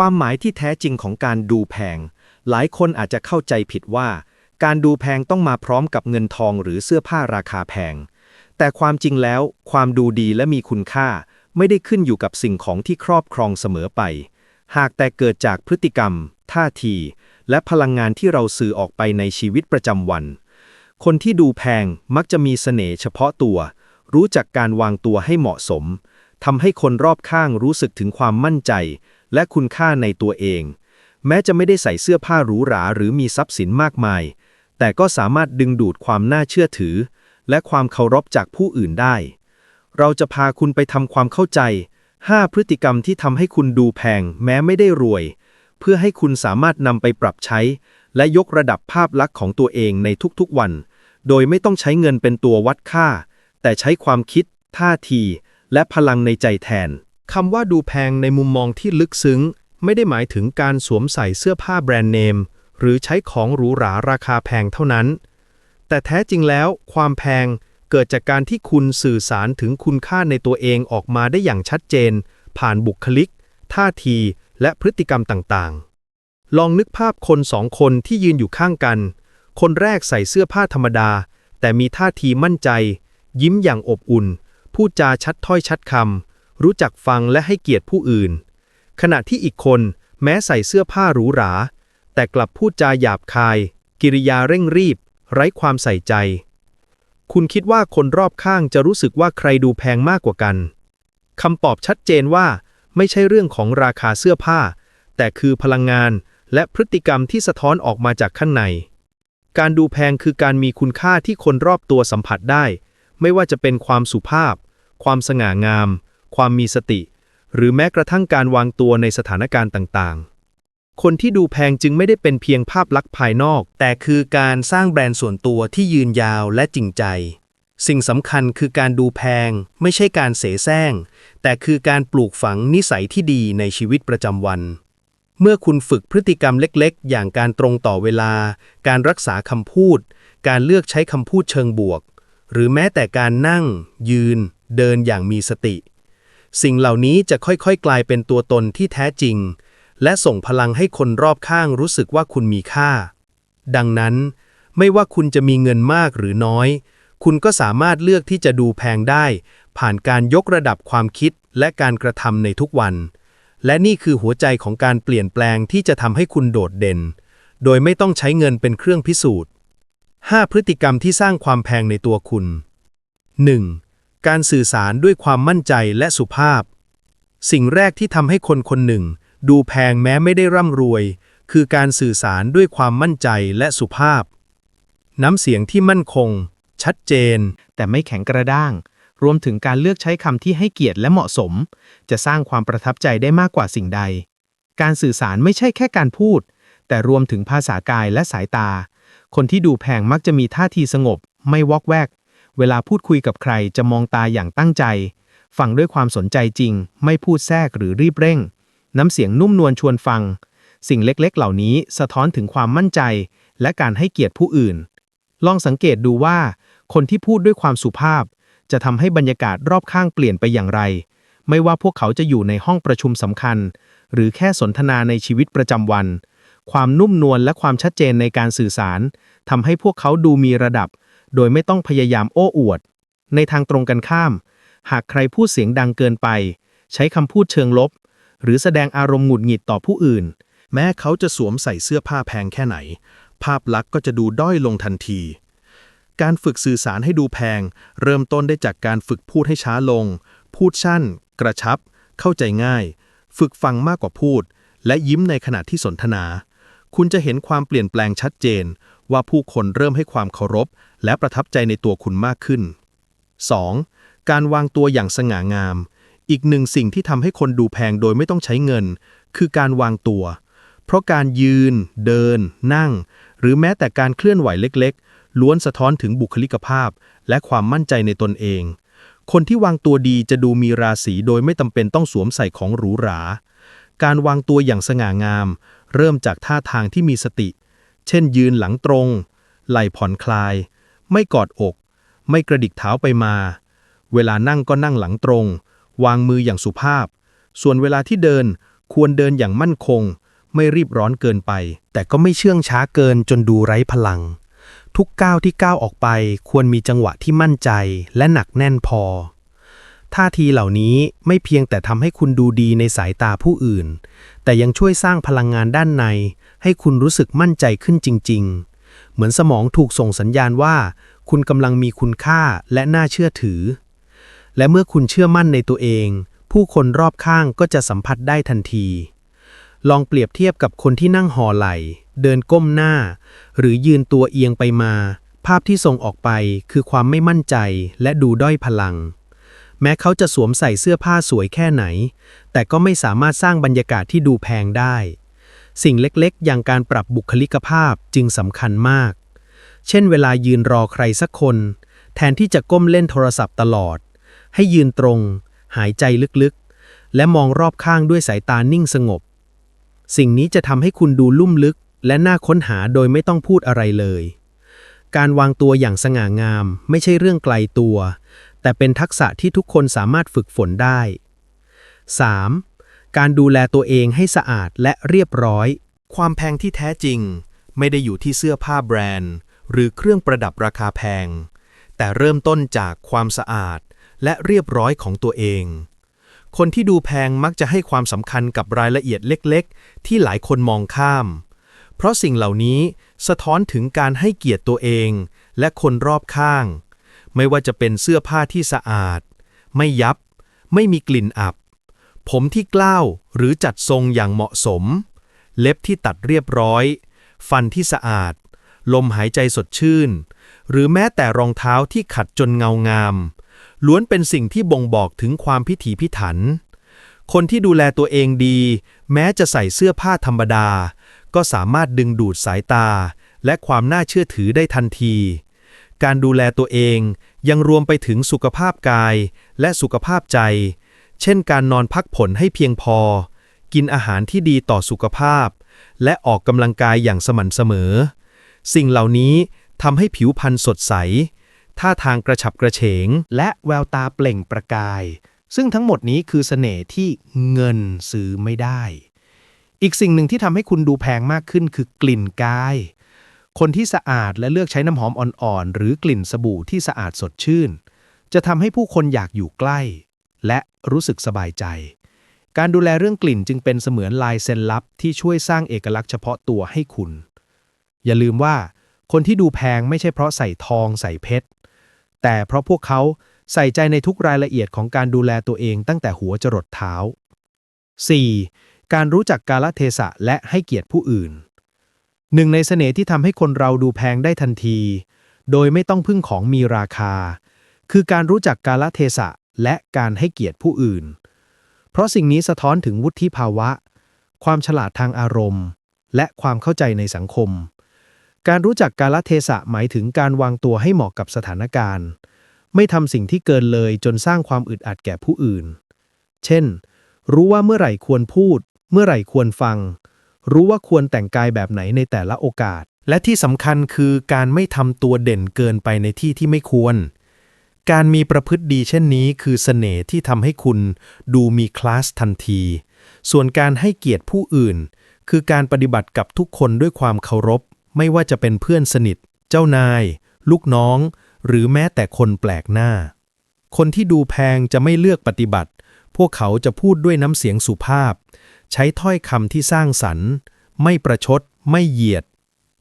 ความหมายที่แท้จริงของการดูแพง หลายคนอาจจะเข้าใจผิดว่า การดูแพงต้องมาพร้อมกับเงินทองหรือเสื้อผ้าราคาแพง แต่ความจริงแล้ว ความดูดีและมีคุณค่า ไม่ได้ขึ้นอยู่กับสิ่งของที่ครอบครองเสมอไป หากแต่เกิดจากพฤติกรรม ท่าที และพลังงานที่เราสื่อออกไปในชีวิตประจำวัน คนที่ดูแพงมักจะมีเสน่ห์เฉพาะตัว รู้จักการวางตัวให้เหมาะสมทำให้คนรอบข้างรู้สึกถึงความมั่นใจ และคุณค่าในตัวเอง แม้จะไม่ได้ใส่เสื้อผ้าหรูหราหรือมีทรัพย์สินมากมาย แต่ก็สามารถดึงดูดความน่าเชื่อถือ และความเคารพจากผู้อื่นได้ เราจะพาคุณไปทำความเข้าใจ 5 พฤติกรรมที่ทำให้คุณดูแพง แม้ไม่ได้รวย เพื่อให้คุณสามารถนำไปปรับใช้ และยกระดับภาพลักษณ์ของตัวเองในทุกๆวัน โดยไม่ต้องใช้เงินเป็นตัววัดค่า แต่ใช้ความคิด ท่าที และพลังในใจแทน คำว่าดูแพงในมุมมองที่ลึกซึ้ง ไม่ได้หมายถึงการสวมใส่เสื้อผ้าแบรนด์เนม หรือใช้ของหรูหราราคาแพงเท่านั้น แต่แท้จริงแล้วความแพงเกิดจากการที่คุณสื่อสารถึงคุณค่าในตัวเองออกมาได้อย่างชัดเจน ผ่านบุคลิก ท่าที และพฤติกรรมต่างๆ ลองนึกภาพคนสองคนที่ยืนอยู่ข้างกัน คนแรกใส่เสื้อผ้าธรรมดา แต่มีท่าทีมั่นใจ ยิ้มอย่างอบอุ่น พูดจาชัดถ้อยชัดคำ รู้จักฟังและให้เกียรติผู้อื่น ขณะที่อีกคนแม้ใส่เสื้อผ้าหรูหรา แต่กลับพูดจาหยาบคาย กิริยาเร่งรีบ ไร้ความใส่ใจ คุณคิดว่าคนรอบข้างจะรู้สึกว่าใครดูแพงมากกว่ากันคำตอบชัดเจนว่าไม่ใช่เรื่องของราคาเสื้อผ้า แต่คือพลังงานและพฤติกรรมที่สะท้อนออกมาจากข้างใน การดูแพงคือการมีคุณค่าที่คนรอบตัวสัมผัสได้ ไม่ว่าจะเป็นความสุภาพ ความสง่างาม ความมีสติ หรือแม้กระทั่งการวางตัวในสถานการณ์ต่างๆ คนที่ดูแพงจึงไม่ได้เป็นเพียงภาพลักษณ์ภายนอก แต่คือการสร้างแบรนด์ส่วนตัวที่ยืนยาวและจริงใจ สิ่งสำคัญคือการดูแพงไม่ใช่การเสแสร้ง แต่คือการปลูกฝังนิสัยที่ดีในชีวิตประจำวันเมื่อคุณฝึกพฤติกรรมเล็กๆ อย่างการตรงต่อเวลา การรักษาคำพูด การเลือกใช้คำพูดเชิงบวก หรือแม้แต่การนั่ง ยืน เดินอย่างมีสติ สิ่งเหล่านี้จะค่อยๆ กลายเป็นตัวตนที่แท้จริง และส่งพลังให้คนรอบข้างรู้สึกว่าคุณมีค่า ดังนั้น ไม่ว่าคุณจะมีเงินมากหรือน้อย คุณก็สามารถเลือกที่จะดูแพงได้ ผ่านการยกระดับความคิดและการกระทำในทุกวัน และนี่คือหัวใจของการเปลี่ยนแปลงที่จะทำให้คุณโดดเด่น โดยไม่ต้องใช้เงินเป็นเครื่องพิสูจน์ 5 พฤติกรรมที่สร้างความแพงในตัวคุณ 1. การสื่อสารด้วยความมั่นใจและสุภาพ สิ่งแรกที่ทำให้คนคนหนึ่ง ดูแพงแม้ไม่ได้ร่ำรวย คือการสื่อสารด้วยความมั่นใจและสุภาพ น้ำเสียงที่มั่นคง ชัดเจน แต่ไม่แข็งกระด้าง รวมถึงการเลือกใช้คำที่ให้เกียรติและเหมาะสม จะสร้างความประทับใจได้มากกว่าสิ่งใด การสื่อสารไม่ใช่แค่การพูด แต่รวมถึงภาษากายและสายตา คนที่ดูแพงมักจะมีท่าทีสงบ ไม่วอกแวก เวลาพูดคุยกับใครจะมองตาอย่างตั้งใจ ฟังด้วยความสนใจจริง ไม่พูดแทรกหรือรีบเร่ง น้ำเสียงนุ่มนวลชวนฟัง สิ่งเล็กๆ เหล่านี้สะท้อนถึงความมั่นใจ และการให้เกียรติผู้อื่น ลองสังเกตดูว่า คนที่พูดด้วยความสุภาพ จะทำให้บรรยากาศรอบข้างเปลี่ยนไปอย่างไร ไม่ว่าพวกเขาจะอยู่ในห้องประชุมสำคัญ หรือแค่สนทนาในชีวิตประจำวัน ความนุ่มนวลและความชัดเจนในการสื่อสารทำให้พวกเขาดูมีระดับ โดยไม่ต้องพยายามโอ้อวด ในทางตรงกันข้าม หากใครพูดเสียงดังเกินไป ใช้คำพูดเชิงลบ หรือแสดงอารมณ์หงุดหงิดต่อผู้อื่น แม้เขาจะสวมใส่เสื้อผ้าแพงแค่ไหน ภาพลักษณ์ก็จะดูด้อยลงทันที การฝึกสื่อสารให้ดูแพง เริ่มต้นได้จากการฝึกพูดให้ช้าลง พูดสั้น กระชับ เข้าใจง่าย ฝึกฟังมากกว่าพูด และยิ้มในขณะที่สนทนา คุณจะเห็นความเปลี่ยนแปลงชัดเจน ว่าผู้คนเริ่มให้ความเคารพ และประทับใจในตัวคุณมากขึ้น 2. การวางตัวอย่างสง่างาม อีกหนึ่งสิ่งที่ทำให้คนดูแพงโดยไม่ต้องใช้เงิน คือการวางตัว เพราะการยืน เดิน นั่ง หรือแม้แต่การเคลื่อนไหวเล็กๆ ล้วนสะท้อนถึงบุคลิกภาพ และความมั่นใจในตนเอง คนที่วางตัวดีจะดูมีราศีโดยไม่จำเป็นต้องสวมใส่ของหรูหรา การวางตัวอย่างสง่างาม เริ่มจากท่าทางที่มีสติ เช่นยืนหลังตรง ไหล่ผ่อนคลาย ไม่กอดอก ไม่กระดิกเท้าไปมา เวลานั่งก็นั่งหลังตรง วางมืออย่างสุภาพ ส่วนเวลาที่เดินควรเดินอย่างมั่นคง ไม่รีบร้อนเกินไป แต่ก็ไม่เชื่องช้าเกินจนดูไร้พลัง ทุกก้าวที่ก้าวออกไปควรมีจังหวะที่มั่นใจและหนักแน่นพอท่าทีเหล่านี้ไม่เพียงแต่ทำให้คุณดูดีในสายตาผู้อื่น แต่ยังช่วยสร้างพลังงานด้านใน ให้คุณรู้สึกมั่นใจขึ้นจริง ๆ เหมือนสมองถูกส่งสัญญาณว่า คุณกำลังมีคุณค่าและน่าเชื่อถือ และเมื่อคุณเชื่อมั่นในตัวเอง ผู้คนรอบข้างก็จะสัมผัสได้ทันที ลองเปรียบเทียบกับคนที่นั่งห่อไหล เดินก้มหน้า หรือยืนตัวเอียงไปมา ภาพที่ส่งออกไปคือความไม่มั่นใจและดูด้อยพลังแม้เขาจะสวมใส่เสื้อผ้าสวยแค่ไหน แต่ก็ไม่สามารถสร้างบรรยากาศที่ดูแพงได้ สิ่งเล็กๆ อย่างการปรับบุคลิกภาพจึงสำคัญมาก เช่นเวลายืนรอใครสักคน แทนที่จะก้มเล่นโทรศัพท์ตลอด ให้ยืนตรง หายใจลึกๆ และมองรอบข้างด้วยสายตานิ่งสงบ สิ่งนี้จะทำให้คุณดูลุ่มลึก และน่าค้นหาโดยไม่ต้องพูดอะไรเลย การวางตัวอย่างสง่างาม ไม่ใช่เรื่องไกลตัว แต่เป็นทักษะที่ทุกคนสามารถฝึกฝนได้ 3. การดูแลตัวเองให้สะอาดและเรียบร้อย ความแพงที่แท้จริง ไม่ได้อยู่ที่เสื้อผ้าแบรนด์ หรือเครื่องประดับราคาแพง แต่เริ่มต้นจากความสะอาดและเรียบร้อยของตัวเอง คนที่ดูแพงมักจะให้ความสำคัญกับรายละเอียดเล็กๆ ที่หลายคนมองข้าม เพราะสิ่งเหล่านี้สะท้อนถึงการให้เกียรติตัวเองและคนรอบข้าง ไม่ว่าจะเป็นเสื้อผ้าที่สะอาด ไม่ยับ ไม่มีกลิ่นอับ ผมที่กล้าวหรือจัดทรงอย่างเหมาะสม เล็บที่ตัดเรียบร้อย ฟันที่สะอาด ลมหายใจสดชื่น หรือแม้แต่รองเท้าที่ขัดจนเงางาม ล้วนเป็นสิ่งที่บ่งบอกถึงความพิถีพิถัน คนที่ดูแลตัวเองดี แม้จะใส่เสื้อผ้าธรรมดา ก็สามารถดึงดูดสายตา และความน่าเชื่อถือได้ทันที การดูแลตัวเองยังรวมไปถึงสุขภาพกายและสุขภาพใจ เช่นการนอนพักผ่อนให้เพียงพอ กินอาหารที่ดีต่อสุขภาพ และออกกำลังกายอย่างสม่ำเสมอ สิ่งเหล่านี้ทำให้ผิวพรรณสดใส ท่าทางกระฉับกระเฉง และแววตาเปล่งประกาย ซึ่งทั้งหมดนี้คือเสน่ห์ที่เงินซื้อไม่ได้ อีกสิ่งหนึ่งที่ทำให้คุณดูแพงมากขึ้นคือกลิ่นกาย คนที่สะอาดและเลือกใช้น้ำหอมอ่อนๆ หรือกลิ่นสบู่ที่สะอาดสดชื่น จะทำให้ผู้คนอยากอยู่ใกล้ และรู้สึกสบายใจ การดูแลเรื่องกลิ่นจึงเป็นเสมือนลายเซ็นลับที่ช่วยสร้างเอกลักษณ์เฉพาะตัวให้คุณ อย่าลืมว่า คนที่ดูแพงไม่ใช่เพราะใส่ทองใส่เพชร แต่เพราะพวกเขาใส่ใจในทุกรายละเอียดของการดูแลตัวเองตั้งแต่หัวจรดเท้า 4. การรู้จักกาลเทศะและให้เกียรติผู้อื่น หนึ่งในเสน่ห์ที่ทำให้คนเราดูแพงได้ทันที โดยไม่ต้องพึ่งของมีราคา คือการรู้จักกาลเทศะ และการให้เกียรติผู้อื่น เพราะสิ่งนี้สะท้อนถึงวุฒิภาวะ ความฉลาดทางอารมณ์ และความเข้าใจในสังคม การรู้จักกาลเทศะหมายถึงการวางตัวให้เหมาะกับสถานการณ์ ไม่ทำสิ่งที่เกินเลยจนสร้างความอึดอัดแก่ผู้อื่น เช่น รู้ว่าเมื่อไหร่ควรพูด เมื่อไหร่ควรฟัง รู้ว่าควรแต่งกายแบบไหนในแต่ละโอกาส และที่สำคัญคือการไม่ทำตัวเด่นเกินไปในที่ที่ไม่ควร การมีประพฤติดีเช่นนี้คือเสน่ห์ที่ทำให้คุณดูมีคลาสทันที ส่วนการให้เกียรติผู้อื่น คือการปฏิบัติกับทุกคนด้วยความเคารพ ไม่ว่าจะเป็นเพื่อนสนิท เจ้านาย ลูกน้อง หรือแม้แต่คนแปลกหน้า คนที่ดูแพงจะไม่เลือกปฏิบัติ พวกเขาจะพูดด้วยน้ำเสียงสุภาพ ใช้ถ้อยคำที่สร้างสรรค์ ไม่ประชด ไม่เหยียด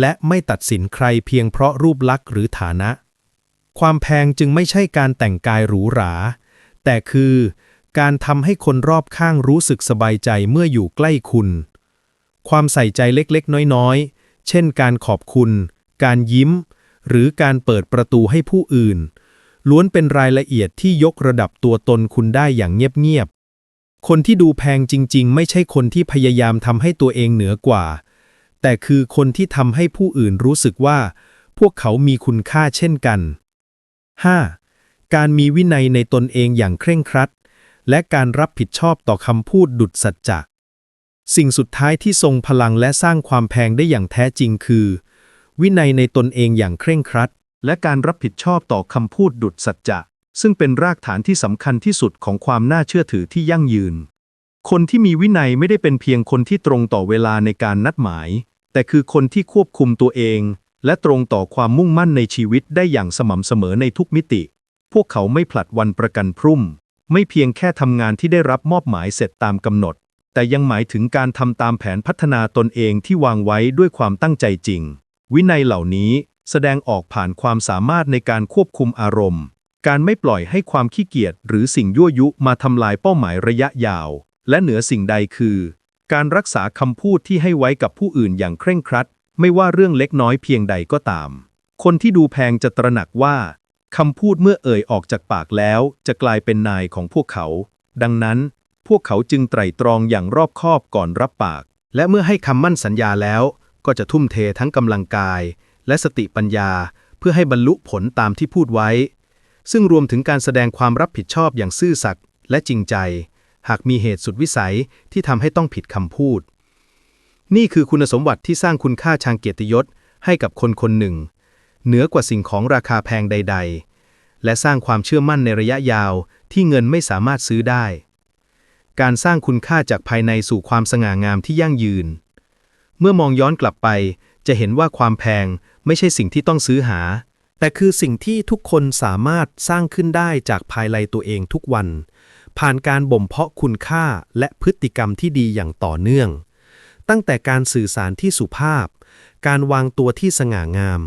และไม่ตัดสินใครเพียงเพราะรูปลักษณ์หรือฐานะ ความแพงจึงไม่ใช่การแต่งกายหรูหรา แต่คือการทำให้คนรอบข้างรู้สึกสบายใจเมื่ออยู่ใกล้คุณ ความใส่ใจเล็กๆ น้อยๆ เช่นการขอบคุณ การยิ้ม หรือการเปิดประตูให้ผู้อื่น ล้วนเป็นรายละเอียดที่ยกระดับตัวตนคุณได้อย่างเงียบๆ คนที่ดูแพงจริงๆ ไม่ใช่คนที่พยายามทำให้ตัวเองเหนือกว่า แต่คือคนที่ทำให้ผู้อื่นรู้สึกว่า พวกเขามีคุณค่าเช่นกัน 5. การมีวินัยในตนเองอย่างเคร่งครัด และการรับผิดชอบต่อคำพูดดุจสัจจะสิ่งสุดท้ายที่ทรงพลังและสร้างความแพงได้อย่างแท้จริงคือ วินัยในตนเองอย่างเคร่งครัด และการรับผิดชอบต่อคำพูดดุจสัจจะซึ่งเป็นรากฐานที่สำคัญที่สุดของความน่าเชื่อถือที่ยั่งยืน คนที่มีวินัยไม่ได้เป็นเพียงคนที่ตรงต่อเวลาในการนัดหมาย แต่คือคนที่ควบคุมตัวเอง และตรงต่อความมุ่งมั่นในชีวิตได้อย่างสม่ำเสมอในทุกมิติ พวกเขาไม่ผลัดวันประกันพรุ่มไม่เพียงแค่ทำงานที่ได้รับมอบหมายเสร็จตามกำหนด แต่ยังหมายถึงการทำตามแผนพัฒนาตนเองที่วางไว้ด้วยความตั้งใจจริง วินัยเหล่านี้แสดงออกผ่านความสามารถในการควบคุมอารมณ์ การไม่ปล่อยให้ความขี้เกียจหรือสิ่งยั่วยุมาทำลายเป้าหมายระยะยาว และเหนือสิ่งใดคือ การรักษาคำพูดที่ให้ไว้กับผู้อื่นอย่างเคร่งครัด ไม่ว่าเรื่องเล็กน้อยเพียงใดก็ตาม คนที่ดูแพงจะตระหนักว่าคำพูดเมื่อเอ่ยออกจากปากแล้ว จะกลายเป็นนายของพวกเขา ดังนั้นพวกเขาจึงไตร่ตรองอย่างรอบคอบก่อนรับปาก และเมื่อให้คำมั่นสัญญาแล้ว ก็จะทุ่มเททั้งกำลังกาย และสติปัญญา เพื่อให้บรรลุผลตามที่พูดไว้ ซึ่งรวมถึงการแสดงความรับผิดชอบอย่างซื่อสัตย์และจริงใจ หากมีเหตุสุดวิสัยที่ทำให้ต้องผิดคำพูด นี่คือคุณสมบัติที่สร้างคุณค่าทางเกียรติยศให้กับคนคนหนึ่ง เหนือกว่าสิ่งของราคาแพงใด ๆ และสร้างความเชื่อมั่นในระยะยาวที่เงินไม่สามารถซื้อได้ การสร้างคุณค่าจากภายในสู่ความสง่างามที่ยั่งยืน เมื่อมองย้อนกลับไปจะเห็นว่าความแพงไม่ใช่สิ่งที่ต้องซื้อหา แต่คือสิ่งที่ทุกคนสามารถสร้างขึ้นได้จากภายในตัวเองทุกวัน ผ่านการบ่มเพาะคุณค่าและพฤติกรรมที่ดีอย่างต่อเนื่อง ตั้งแต่การสื่อสารที่สุภาพ การวางตัวที่สง่างาม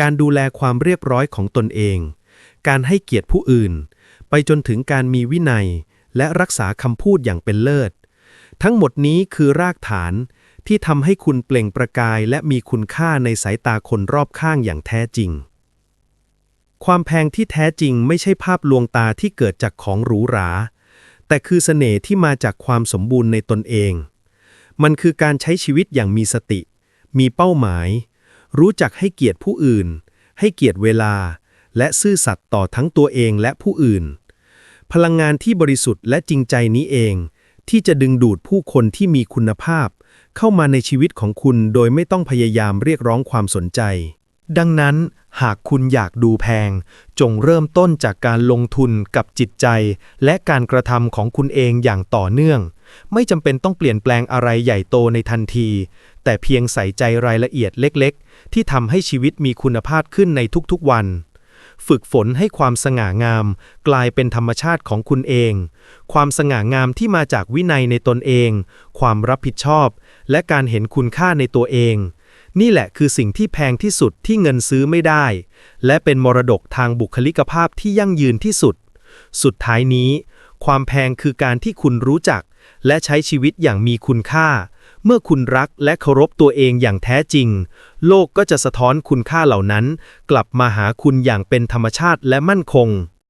การดูแลความเรียบร้อยของตนเอง การให้เกียรติผู้อื่น ไปจนถึงการมีวินัย และรักษาคำพูดอย่างเป็นเลิศ ทั้งหมดนี้คือรากฐานที่ทำให้คุณเปล่งประกายและมีคุณค่าในสายตาคนรอบข้างอย่างแท้จริง ความแพงที่แท้จริงไม่ใช่ภาพลวงตาที่เกิดจากของหรูหรา แต่คือเสน่ห์ที่มาจากความสมบูรณ์ในตนเอง มันคือการใช้ชีวิตอย่างมีสติ มีเป้าหมาย รู้จักให้เกียรติผู้อื่น ให้เกียรติเวลา และซื่อสัตย์ต่อทั้งตัวเองและผู้อื่น พลังงานที่บริสุทธิ์และจริงใจนี้เอง ที่จะดึงดูดผู้คนที่มีคุณภาพ เข้ามาในชีวิตของคุณโดยไม่ต้องพยายามเรียกร้องความสนใจ ดังนั้นหากคุณอยากดูแพง จงเริ่มต้นจากการลงทุนกับจิตใจ และการกระทำของคุณเองอย่างต่อเนื่อง ไม่จำเป็นต้องเปลี่ยนแปลงอะไรใหญ่โตในทันที แต่เพียงใส่ใจรายละเอียดเล็กๆ ที่ทำให้ชีวิตมีคุณภาพขึ้นในทุกๆวัน ฝึกฝนให้ความสง่างาม กลายเป็นธรรมชาติของคุณเอง ความสง่างามที่มาจากวินัยในตนเอง ความรับผิดชอบ และการเห็นคุณค่าในตัวเอง นี่แหละคือสิ่งที่แพงที่สุดที่เงินซื้อไม่ได้ และเป็นมรดกทางบุคลิกภาพที่ยั่งยืนที่สุด สุดท้ายนี้ความแพงคือการที่คุณรู้จัก และใช้ชีวิตอย่างมีคุณค่า เมื่อคุณรักและเคารพตัวเองอย่างแท้จริง โลกก็จะสะท้อนคุณค่าเหล่านั้น กลับมาหาคุณอย่างเป็นธรรมชาติและมั่นคง